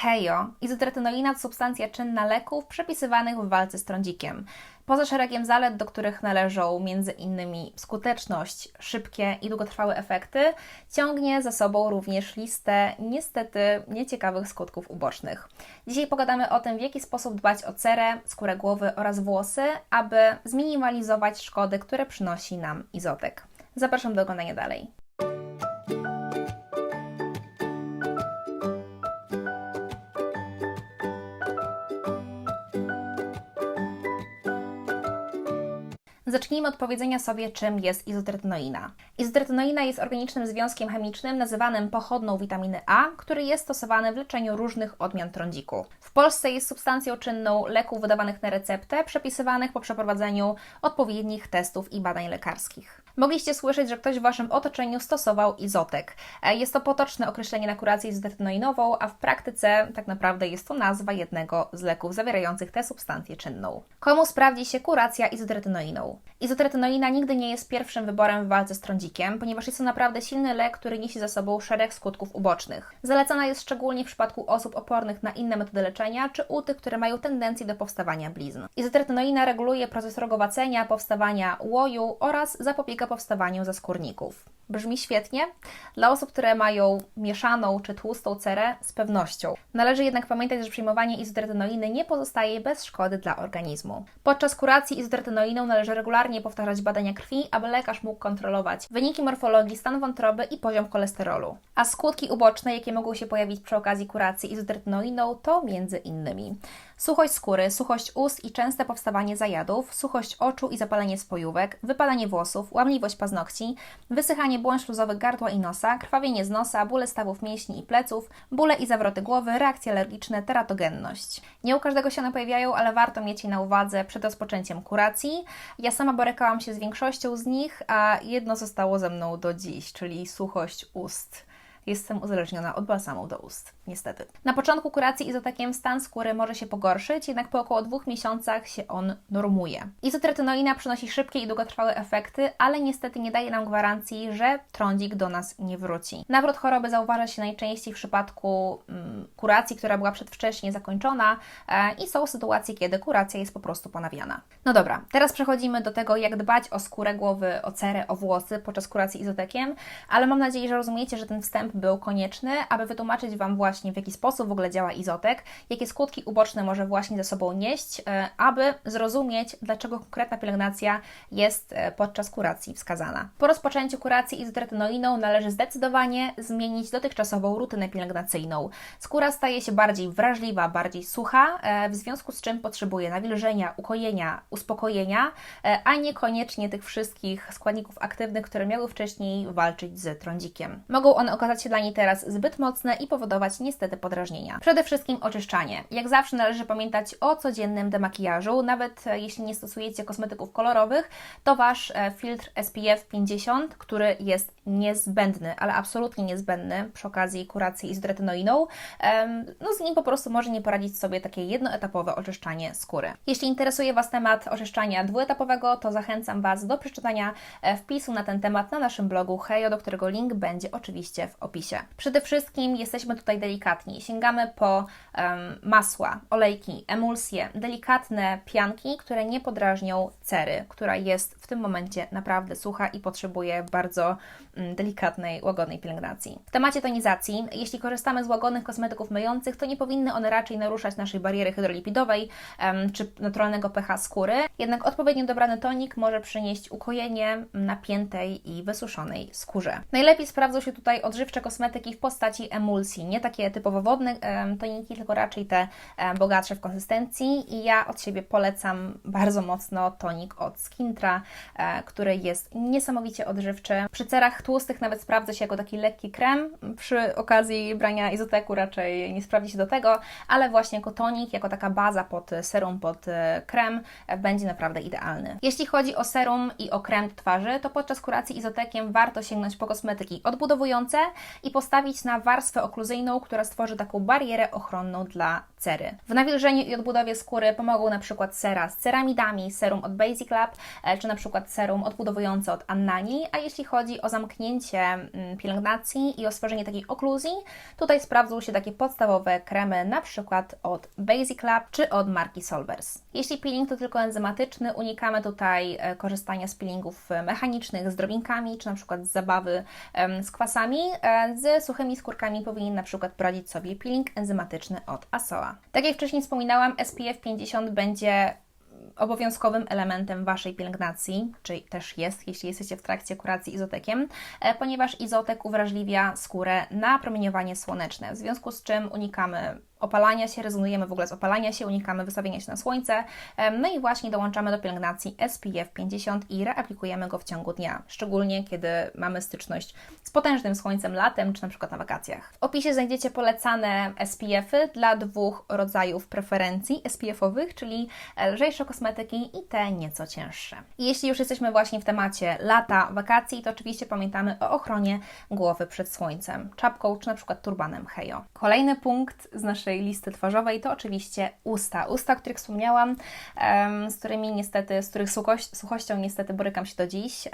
Hejo, izotretinoina to substancja czynna leków przepisywanych w walce z trądzikiem. Poza szeregiem zalet, do których należą m.in. skuteczność, szybkie i długotrwałe efekty, ciągnie za sobą również listę niestety nieciekawych skutków ubocznych. Dzisiaj pogadamy o tym, w jaki sposób dbać o cerę, skórę głowy oraz włosy, aby zminimalizować szkody, które przynosi nam izotek. Zapraszam do oglądania dalej. Zacznijmy od powiedzenia sobie, czym jest izotretinoina. Izotretinoina jest organicznym związkiem chemicznym nazywanym pochodną witaminy A, który jest stosowany w leczeniu różnych odmian trądziku. W Polsce jest substancją czynną leków wydawanych na receptę, przepisywanych po przeprowadzeniu odpowiednich testów i badań lekarskich. Mogliście słyszeć, że ktoś w Waszym otoczeniu stosował izotek. E, Jest to potoczne określenie na kurację izotretinoinową, a w praktyce tak naprawdę jest to nazwa jednego z leków zawierających tę substancję czynną. Komu sprawdzi się kuracja izotretinoiną? Izotretinoina nigdy nie jest pierwszym wyborem w walce z trądzikiem, ponieważ jest to naprawdę silny lek, który niesie za sobą szereg skutków ubocznych. Zalecana jest szczególnie w przypadku osób opornych na inne metody leczenia, czy u tych, które mają tendencję do powstawania blizn. Izotretinoina reguluje proces rogowacenia, powstawania łoju oraz zapobiega powstawaniu zaskórników. Brzmi świetnie? Dla osób, które mają mieszaną czy tłustą cerę, z pewnością. Należy jednak pamiętać, że przyjmowanie izotretinoiny nie pozostaje bez szkody dla organizmu. Podczas kuracji izotretinoiną należy regularnie powtarzać badania krwi, aby lekarz mógł kontrolować wyniki morfologii, stan wątroby i poziom cholesterolu. A skutki uboczne, jakie mogą się pojawić przy okazji kuracji izotretinoiną, to między innymi suchość skóry, suchość ust i częste powstawanie zajadów, suchość oczu i zapalenie spojówek, wypalanie włosów, łamliwość paznokci, wysychanie błąd śluzowych gardła i nosa, krwawienie z nosa, bóle stawów mięśni i pleców, bóle i zawroty głowy, reakcje alergiczne, teratogenność. Nie u każdego się one pojawiają, ale warto mieć je na uwadze przed rozpoczęciem kuracji. Ja sama borykałam się z większością z nich, a jedno zostało ze mną do dziś, czyli suchość ust jestem uzależniona od balsamu do ust, niestety. Na początku kuracji izotekiem stan skóry może się pogorszyć, jednak po około dwóch miesiącach się on normuje. Izotretinoina przynosi szybkie i długotrwałe efekty, ale niestety nie daje nam gwarancji, że trądzik do nas nie wróci. Nawrót choroby zauważa się najczęściej w przypadku mm, kuracji, która była przedwcześnie zakończona e, i są sytuacje, kiedy kuracja jest po prostu ponawiana. No dobra, teraz przechodzimy do tego, jak dbać o skórę głowy, o cerę, o włosy podczas kuracji izotekiem, ale mam nadzieję, że rozumiecie, że ten wstęp był konieczny, aby wytłumaczyć Wam właśnie, w jaki sposób w ogóle działa izotek, jakie skutki uboczne może właśnie ze sobą nieść, e, aby zrozumieć, dlaczego konkretna pielęgnacja jest e, podczas kuracji wskazana. Po rozpoczęciu kuracji izotretinoiną należy zdecydowanie zmienić dotychczasową rutynę pielęgnacyjną. Skóra staje się bardziej wrażliwa, bardziej sucha, e, w związku z czym potrzebuje nawilżenia, ukojenia, uspokojenia, a niekoniecznie tych wszystkich składników aktywnych, które miały wcześniej walczyć z trądzikiem. Mogą one okazać się dla niej teraz zbyt mocne i powodować niestety podrażnienia. Przede wszystkim oczyszczanie. Jak zawsze należy pamiętać o codziennym demakijażu, nawet e, jeśli nie stosujecie kosmetyków kolorowych, to Wasz e, filtr SPF 50, który jest niezbędny, ale absolutnie niezbędny przy okazji kuracji izotretinoiną, no z nim po prostu może nie poradzić sobie takie jednoetapowe oczyszczanie skóry. Jeśli interesuje Was temat oczyszczania dwuetapowego, to zachęcam Was do przeczytania e, wpisu na ten temat na naszym blogu Hejo, do którego link będzie oczywiście w opisie. Przede wszystkim jesteśmy tutaj delikatni. Sięgamy po um, masła, olejki, emulsje, delikatne pianki, które nie podrażnią cery, która jest w tym momencie naprawdę sucha i potrzebuje bardzo um, delikatnej, łagodnej pielęgnacji. W temacie tonizacji, jeśli korzystamy z łagodnych kosmetyków myjących, to nie powinny one raczej naruszać naszej bariery hydrolipidowej um, czy naturalnego pH skóry, jednak odpowiednio dobrany tonik może przynieść ukojenie napiętej i wysuszonej skórze. Najlepiej sprawdzą się tutaj odżywcze kosmetyki w postaci emulsji, nie takie typowo wodne toniki, tylko raczej te bogatsze w konsystencji i ja od siebie polecam bardzo mocno tonik od Skintra, e, który jest niesamowicie odżywczy. Przy cerach tłustych nawet sprawdza się jako taki lekki krem, przy okazji brania izoteku raczej nie sprawdzi się do tego, ale właśnie jako tonik, jako taka baza pod serum, pod e, krem e, będzie naprawdę idealny. Jeśli chodzi o serum i o krem twarzy, to podczas kuracji izotekiem warto sięgnąć po kosmetyki odbudowujące i postawić na warstwę okluzyjną, która stworzy taką barierę ochronną dla cery. W nawilżeniu i odbudowie skóry pomogą na przykład sera z ceramidami, serum od Basic Lab, e, czy na przykład serum odbudowujące od Annani, a jeśli chodzi o zamknięcie mm, pielęgnacji i o stworzenie takiej okluzji, tutaj sprawdzą się takie podstawowe kremy, na przykład od Basic Lab czy od marki Solvers. Jeśli peeling to tylko enzymatyczny, unikamy tutaj e, korzystania z peelingów e, mechanicznych z drobinkami, czy na przykład z zabawy z kwasami. Z suchymi skórkami powinien na przykład poradzić sobie peeling enzymatyczny od Asoa. Tak jak wcześniej wspominałam, SPF 50 będzie obowiązkowym elementem Waszej pielęgnacji, czy też jest, jeśli jesteście w trakcie kuracji izotekiem, e, ponieważ izotek uwrażliwia skórę na promieniowanie słoneczne, w związku z czym unikamy opalania się, rezonujemy w ogóle z opalania się, unikamy wystawienia się na słońce, em, no i właśnie dołączamy do pielęgnacji SPF 50 i reaplikujemy go w ciągu dnia, szczególnie kiedy mamy styczność z potężnym słońcem latem, czy na przykład na wakacjach. W opisie znajdziecie polecane SPF-y dla dwóch rodzajów preferencji SPF-owych, czyli lżejsze kosmetyki i te nieco cięższe. I jeśli już jesteśmy właśnie w temacie lata, wakacji, to oczywiście pamiętamy o ochronie głowy przed słońcem, czapką czy na przykład turbanem Hejo. Kolejny punkt z naszej listy twarzowej to oczywiście usta. Usta, o których wspomniałam, z którymi niestety, z których suchością niestety borykam się do dziś.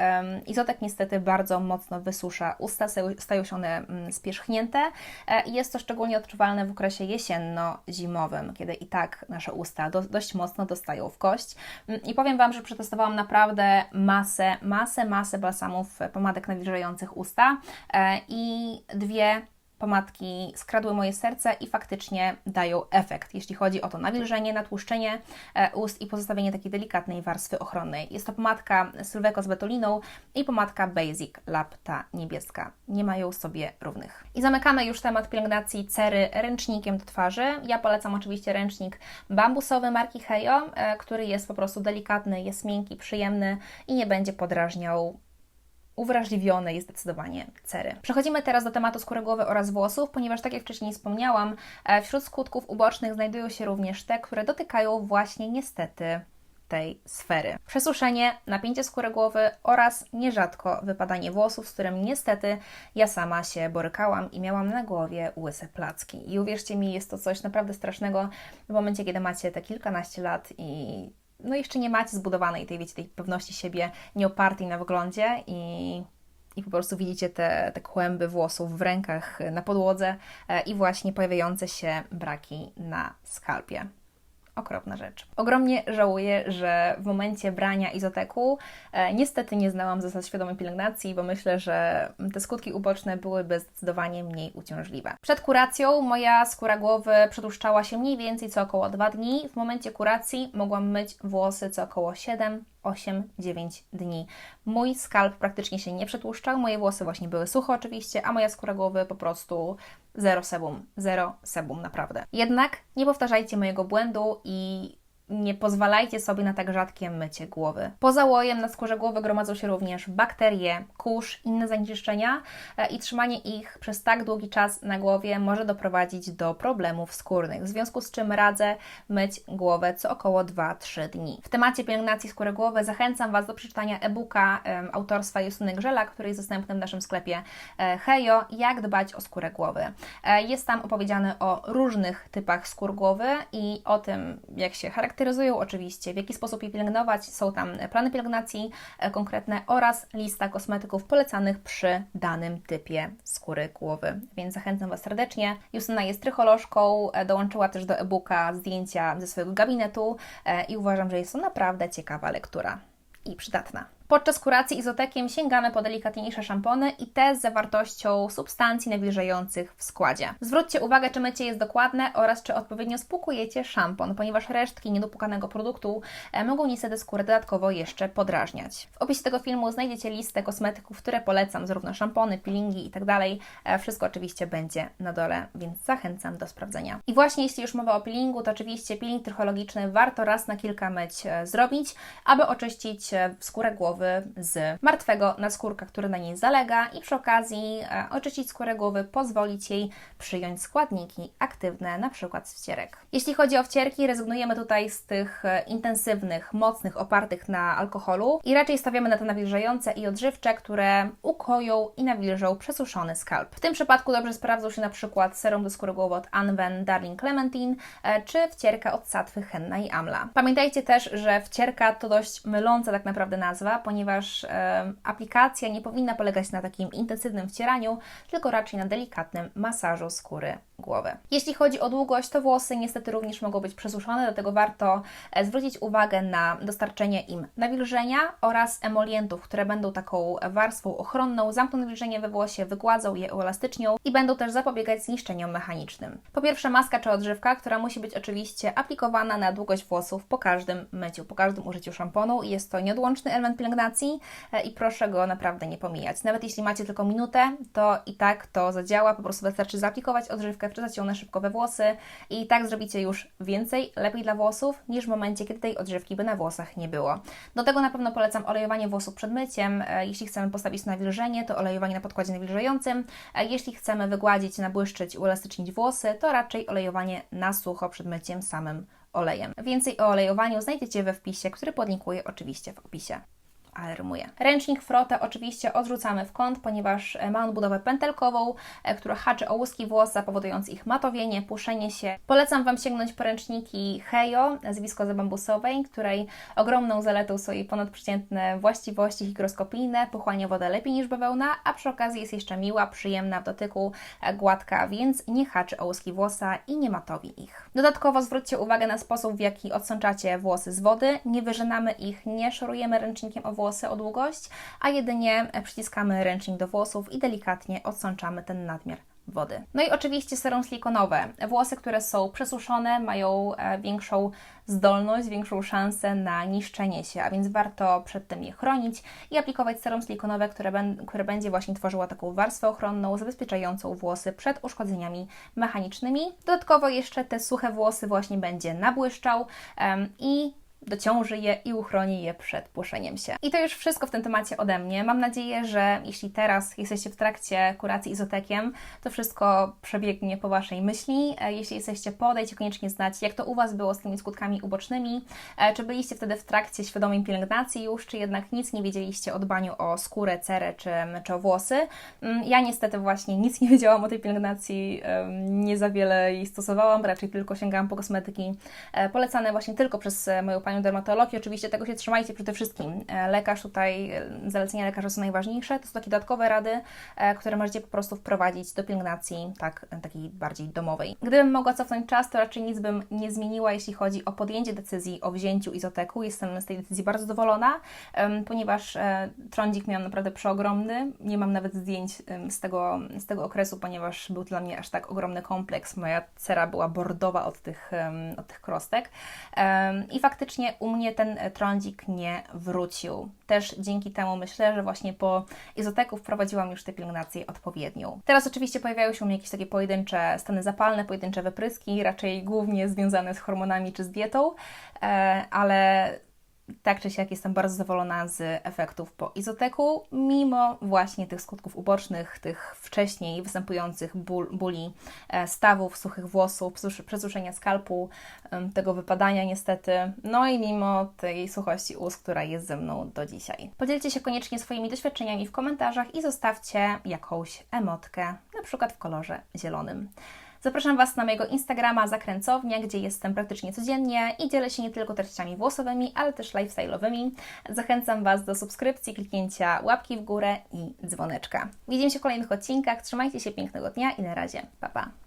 Izotek niestety bardzo mocno wysusza usta, stają- się one mm, spierzchnięte e, i jest to szczególnie odczuwalne w okresie jesienno-zimowym, kiedy i tak nasze usta do, dość mocno dostają w kość. Mm, I powiem Wam, że przetestowałam naprawdę masę, masę, masę balsamów, pomadek nawilżających usta e, i dwie pomadki skradły moje serce i faktycznie dają efekt, jeśli chodzi o to nawilżenie, natłuszczenie e, ust i pozostawienie takiej delikatnej warstwy ochronnej. Jest to pomadka Sylweco z betoliną i pomadka Basic Lab ta niebieska. Nie mają sobie równych. I zamykamy już temat pielęgnacji cery ręcznikiem do twarzy. Ja polecam oczywiście ręcznik bambusowy marki Hejo, e, który jest po prostu delikatny, jest miękki, przyjemny i nie będzie podrażniał uwrażliwione jest zdecydowanie cery. Przechodzimy teraz do tematu skóry głowy oraz włosów, ponieważ tak jak wcześniej wspomniałam, e, wśród skutków ubocznych znajdują się również te, które dotykają właśnie niestety tej sfery. Przesuszenie, napięcie skóry głowy oraz nierzadko wypadanie włosów, z którym niestety ja sama się borykałam i miałam na głowie łyse placki. I uwierzcie mi, jest to coś naprawdę strasznego w momencie, kiedy macie te kilkanaście lat i no jeszcze nie macie zbudowanej tej, wiecie, tej pewności siebie, nie opartej na wyglądzie i, i po prostu widzicie te, te kłęby włosów w rękach, na podłodze e, i właśnie pojawiające się braki na skalpie. Okropna rzecz. Ogromnie żałuję, że w momencie brania izoteku e, niestety nie znałam zasad świadomej pielęgnacji, bo myślę, że te skutki uboczne byłyby zdecydowanie mniej uciążliwe. Przed kuracją moja skóra głowy przetłuszczała się mniej więcej co około 2 dni. W momencie kuracji mogłam myć włosy co około 7 8, 9 dni. Mój skalp praktycznie się nie przetłuszczał, moje włosy właśnie były suche oczywiście, a moja skóra głowy po prostu zero sebum, zero sebum naprawdę. Jednak nie powtarzajcie mojego błędu i nie pozwalajcie sobie na tak rzadkie mycie głowy. Poza łojem na skórze głowy gromadzą się również bakterie, kurz, inne zanieczyszczenia e, i trzymanie ich przez tak długi czas na głowie może doprowadzić do problemów skórnych, w związku z czym radzę myć głowę co około 2-3 dni. W temacie pielęgnacji skóry głowy zachęcam Was do przeczytania e-booka autorstwa Justyny Grzela, który jest dostępny w naszym sklepie e, Hejo, jak dbać o skórę głowy. E, Jest tam opowiedziane o różnych typach skór głowy i o tym, jak się charakteryzują oczywiście, w jaki sposób je pielęgnować. Są tam plany pielęgnacji e, konkretne oraz lista kosmetyków polecanych przy danym typie skóry głowy. Więc zachęcam Was serdecznie. Justyna jest trycholożką, e, dołączyła też do e-booka zdjęcia ze swojego gabinetu e, i uważam, że jest to naprawdę ciekawa lektura i przydatna. Podczas kuracji izotekiem sięgamy po delikatniejsze szampony i te z zawartością substancji nawilżających w składzie. Zwróćcie uwagę, czy mycie jest dokładne oraz czy odpowiednio spłukujecie szampon, ponieważ resztki niedopłukanego produktu e, mogą niestety skórę dodatkowo jeszcze podrażniać. W opisie tego filmu znajdziecie listę kosmetyków, które polecam, zarówno szampony, peelingi itd. E, Wszystko oczywiście będzie na dole, więc zachęcam do sprawdzenia. I właśnie jeśli już mowa o peelingu, to oczywiście peeling trychologiczny warto raz na kilka myć e, zrobić, aby oczyścić skórę głowy z martwego naskórka, który na niej zalega i przy okazji e, oczyścić skórę głowy, pozwolić jej przyjąć składniki aktywne, na przykład z wcierek. Jeśli chodzi o wcierki, rezygnujemy tutaj z tych e, intensywnych, mocnych, opartych na alkoholu i raczej stawiamy na te nawilżające i odżywcze, które ukoją i nawilżą przesuszony skalp. W tym przypadku dobrze sprawdzą się na przykład serum do skóry głowy od Anwen Darling Clementine e, czy wcierka od Satwy Henna i Amla. Pamiętajcie też, że wcierka to dość myląca tak naprawdę nazwa, ponieważ aplikacja nie powinna polegać na takim intensywnym wcieraniu, tylko raczej na delikatnym masażu skóry Jeśli chodzi o długość, to włosy niestety również mogą być przesuszone, dlatego warto e, zwrócić uwagę na dostarczenie im nawilżenia oraz emolientów, które będą taką warstwą ochronną, zamkną nawilżenie we włosie, wygładzą je, uelastycznią i będą też zapobiegać zniszczeniom mechanicznym. Po pierwsze maska czy odżywka, która musi być oczywiście aplikowana na długość włosów po każdym myciu, po każdym użyciu szamponu i jest to nieodłączny element pielęgnacji e, i proszę go naprawdę nie pomijać. Nawet jeśli macie tylko minutę, to i tak to zadziała, po prostu wystarczy zaaplikować odżywkę, wczesać ją na szybko we włosy i tak zrobicie już więcej, lepiej dla włosów niż w momencie, kiedy tej odżywki by na włosach nie było. Do tego na pewno polecam olejowanie włosów przed myciem. E, jeśli chcemy postawić nawilżenie, to olejowanie na podkładzie nawilżającym. E, jeśli chcemy wygładzić, nabłyszczyć, uelastycznić włosy, to raczej olejowanie na sucho przed myciem samym olejem. Więcej o olejowaniu znajdziecie we wpisie, który podlinkuję oczywiście w opisie alarmuje. Ręcznik Frota oczywiście odrzucamy w kąt, ponieważ e, ma on budowę pętelkową, e, która haczy o łuski włosa, powodując ich matowienie, puszenie się. Polecam Wam sięgnąć po ręczniki Hejo z wiskozy bambusowej, której ogromną zaletą są jej ponadprzeciętne właściwości higroskopijne, pochłania wodę lepiej niż bawełna, a przy okazji jest jeszcze miła, przyjemna w dotyku, e, gładka, więc nie haczy o łuski włosa i nie matowi ich. Dodatkowo zwróćcie uwagę na sposób, w jaki odsączacie włosy z wody. Nie wyrzynamy ich, nie szorujemy ręcznikiem o włosy, włosy o długość, a jedynie przyciskamy ręcznik do włosów i delikatnie odsączamy ten nadmiar wody. No i oczywiście serum silikonowe. Włosy, które są przesuszone, mają e, większą zdolność, większą szansę na niszczenie się, a więc warto przed tym je chronić i aplikować serum silikonowe, które, które będzie właśnie tworzyło taką warstwę ochronną, zabezpieczającą włosy przed uszkodzeniami mechanicznymi. Dodatkowo jeszcze te suche włosy właśnie będzie nabłyszczał um, i dociąży je i uchroni je przed płoszeniem się. I to już wszystko w tym temacie ode mnie. Mam nadzieję, że jeśli teraz jesteście w trakcie kuracji izotekiem, to wszystko przebiegnie po Waszej myśli. E, jeśli jesteście po, dajcie koniecznie znać, jak to u Was było z tymi skutkami ubocznymi. E, czy byliście wtedy w trakcie świadomej pielęgnacji już, czy jednak nic nie wiedzieliście o dbaniu o skórę, cerę czy, czy o włosy. Mm, ja niestety właśnie nic nie wiedziałam o tej pielęgnacji, nie za wiele jej stosowałam, raczej tylko sięgałam po kosmetyki e, polecane właśnie tylko przez moją panią panią oczywiście tego się trzymajcie przede wszystkim. E, lekarz tutaj, e, zalecenia lekarza są najważniejsze, to są takie dodatkowe rady, e, które możecie po prostu wprowadzić do pielęgnacji tak, takiej bardziej domowej. Gdybym mogła cofnąć czas, to raczej nic bym nie zmieniła, jeśli chodzi o podjęcie decyzji o wzięciu izoteku. Jestem z tej decyzji bardzo zadowolona, ponieważ trądzik miałam naprawdę przeogromny. Nie mam nawet zdjęć z tego, z tego okresu, ponieważ był dla mnie aż tak ogromny kompleks. Moja cera była bordowa od tych, od tych krostek. I faktycznie właśnie u mnie ten e, trądzik nie wrócił. Też dzięki temu myślę, że właśnie po izoteku wprowadziłam już tę pielęgnację odpowiednią. Teraz oczywiście pojawiają się u mnie jakieś takie pojedyncze stany zapalne, pojedyncze wypryski, raczej głównie związane z hormonami czy z dietą, e, ale tak czy siak jestem bardzo zadowolona z efektów po izoteku, mimo właśnie tych skutków ubocznych, tych wcześniej występujących ból, bóli e, stawów, suchych włosów, przesuszenia skalpu, tego wypadania niestety, no i mimo tej suchości ust, która jest ze mną do dzisiaj. Podzielcie się koniecznie swoimi doświadczeniami w komentarzach i zostawcie jakąś emotkę, na przykład w kolorze zielonym. Zapraszam Was na mojego Instagrama Zakręcownia, gdzie jestem praktycznie codziennie i dzielę się nie tylko treściami włosowymi, ale też lifestyle'owymi. Zachęcam Was do subskrypcji, kliknięcia łapki w górę i dzwoneczka. Widzimy się w kolejnych odcinkach. Trzymajcie się pięknego dnia i na razie. Pa, pa.